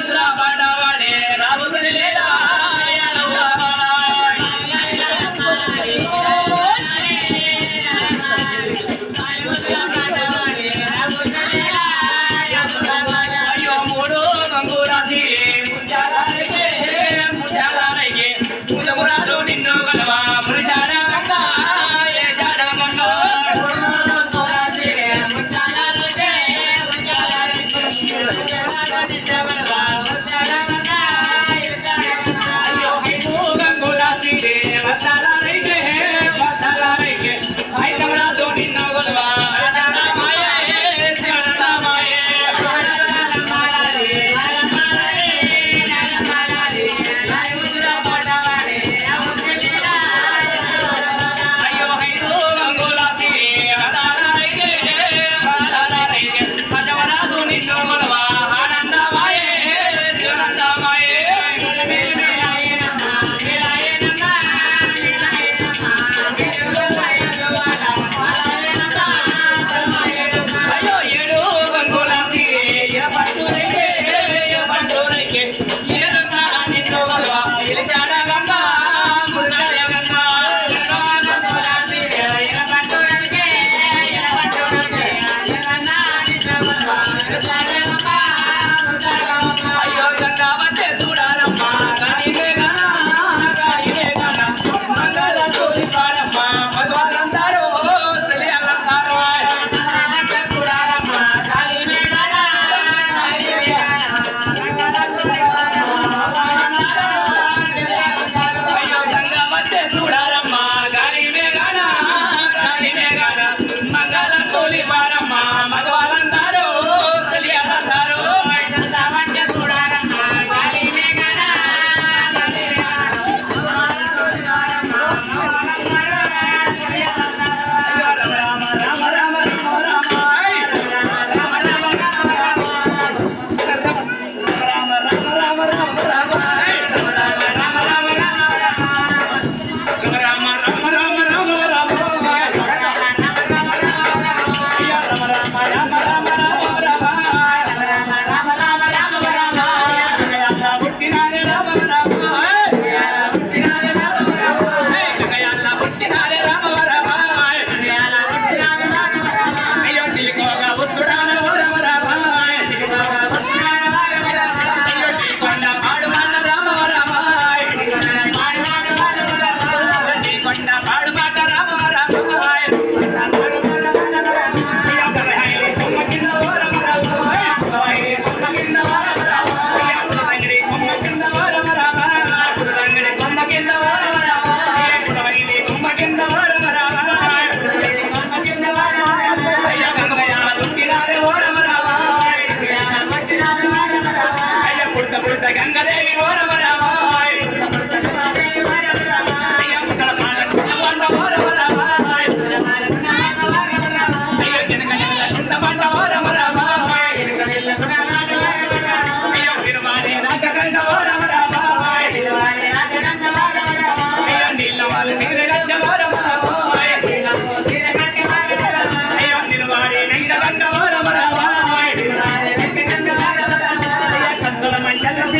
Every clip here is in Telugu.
Islam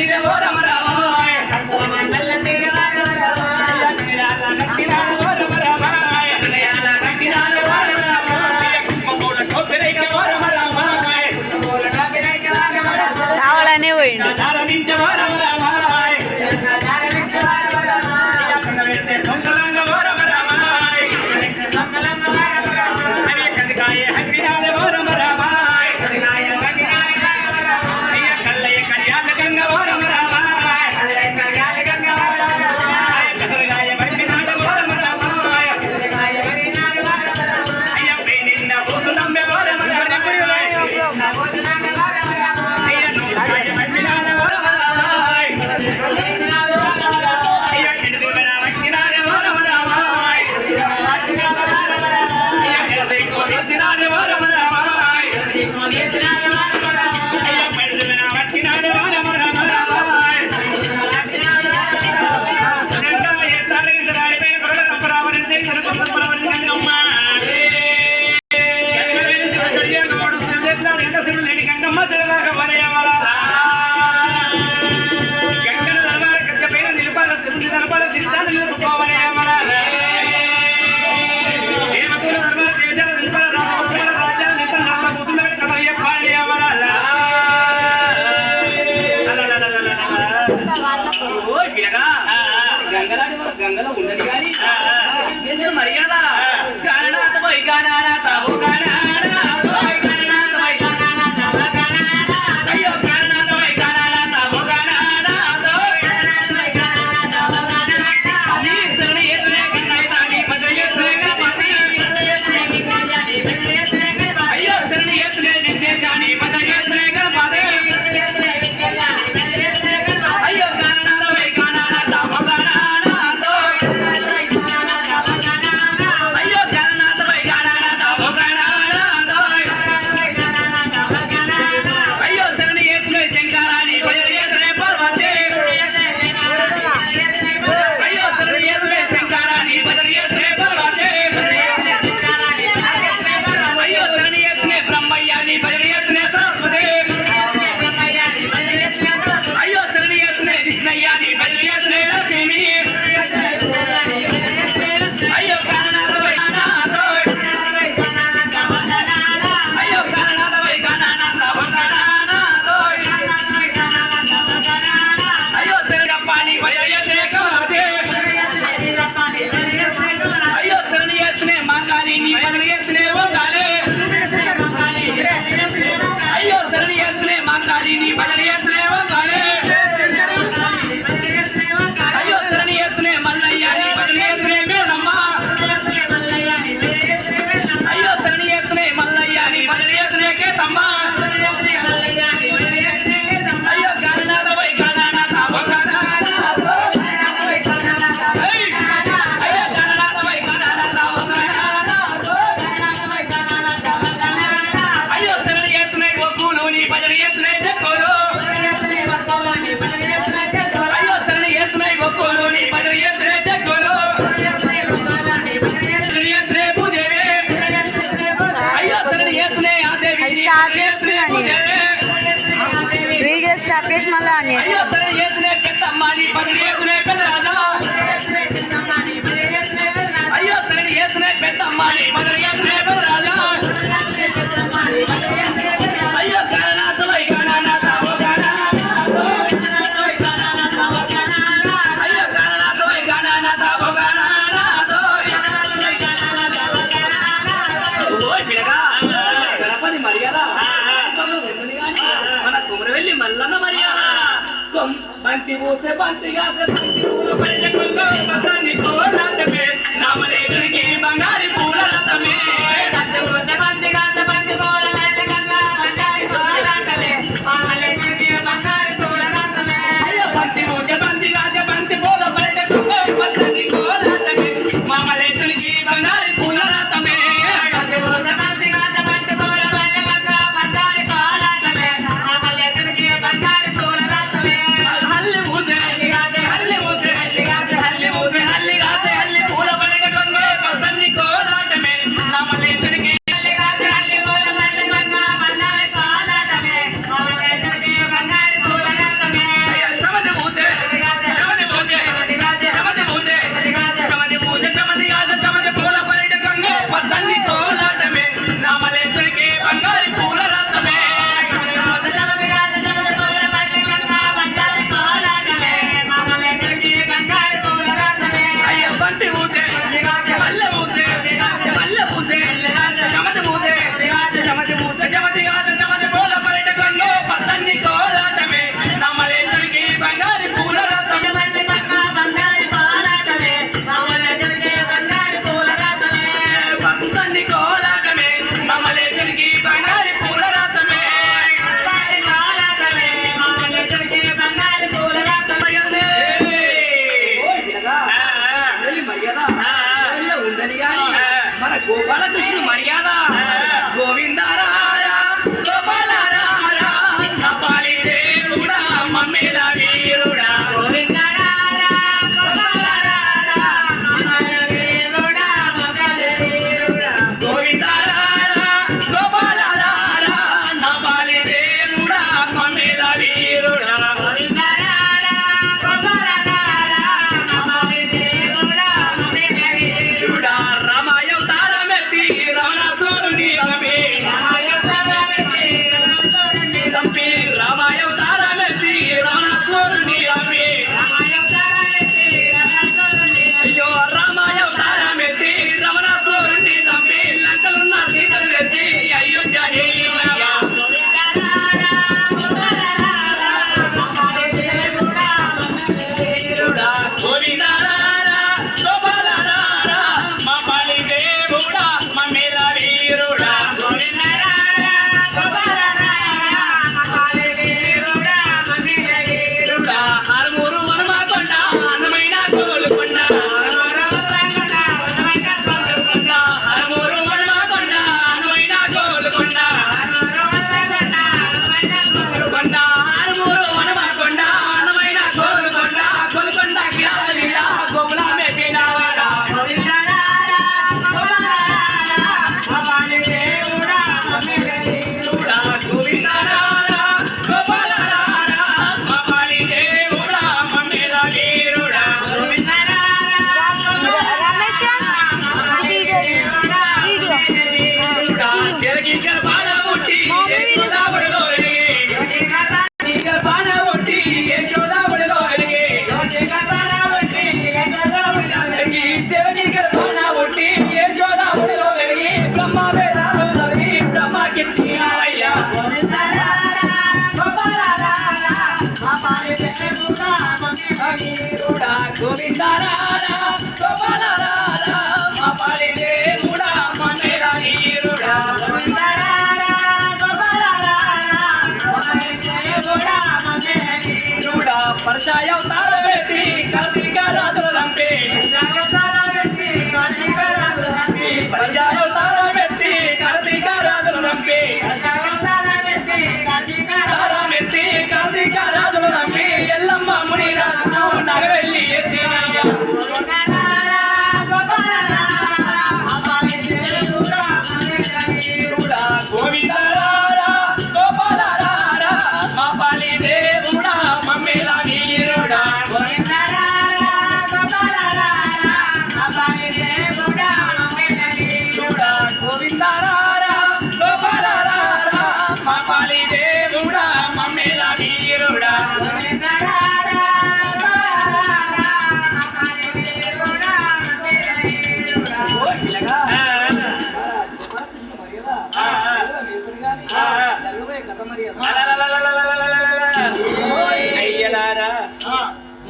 சிறவர da da da se va a se va a Sorry,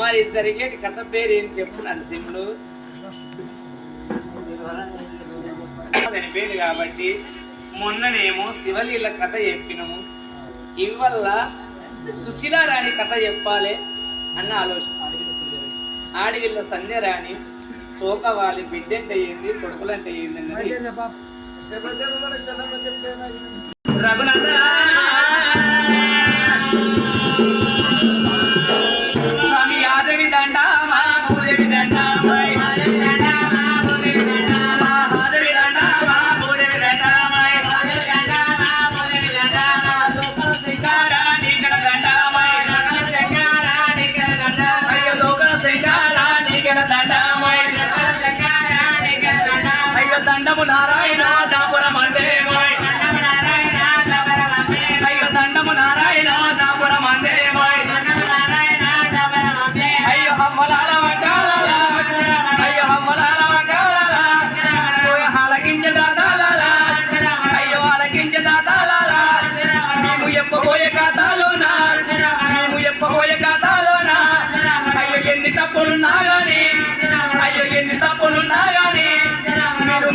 మరి జరిగేటి కథ పేరు ఏం చెప్పు నరసింహులు చనిపోయింది కాబట్టి మొన్ననేమో శివలీల కథ చెప్పినము. ఇవల్ల సుశీలారాణి కథ చెప్పాలి అన్న ఆలోచన. ఆడవిల్ల సన్యరాణి శోకవాలి బిడ్డంటే ఏంది కొడుకులంటే ఏంది రఘునంద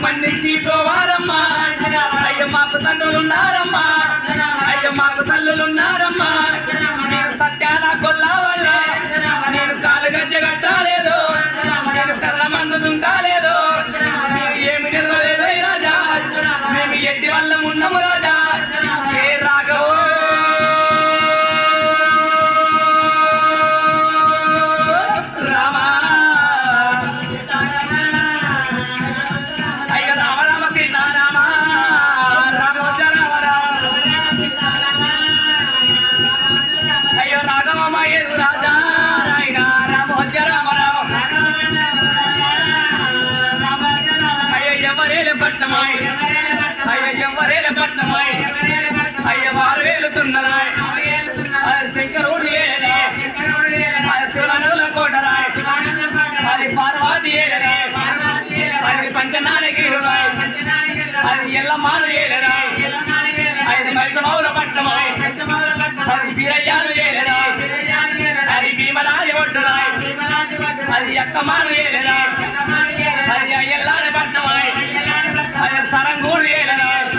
మన్నించి పోవారమ్మా అయ్య మాకు తల్లులున్నారమ్మా అయ్య మాకు తల్లులున్నారమ్మా అర్థం కాలేదు? ఏమి నెరవేరలేదు రాజా? మేము ఎట్టి వల్ల ఉన్నాము ఉన్నమురా. பட்டமாய். ஐயா வரையில பட்டமாய். ஐயா வாரவேல துண்டராய் செங்கரோடு ஏழராய். சிவனதுல கோட்டராய். அது பார்வாதி ஏழராய். அது பஞ்சநாளைக்கு இருவாய் அது எல்லாமான ஏழராய். அது மரிசமாவுல பட்டமாய். அது பிறையாறு ஏழராய். அது பீமலாதி ஓட்டுராய். அது எக்கமான ஏழராய். அது எல்லாரும் பட்டமாய். சரங்கூர் ஏழனார்.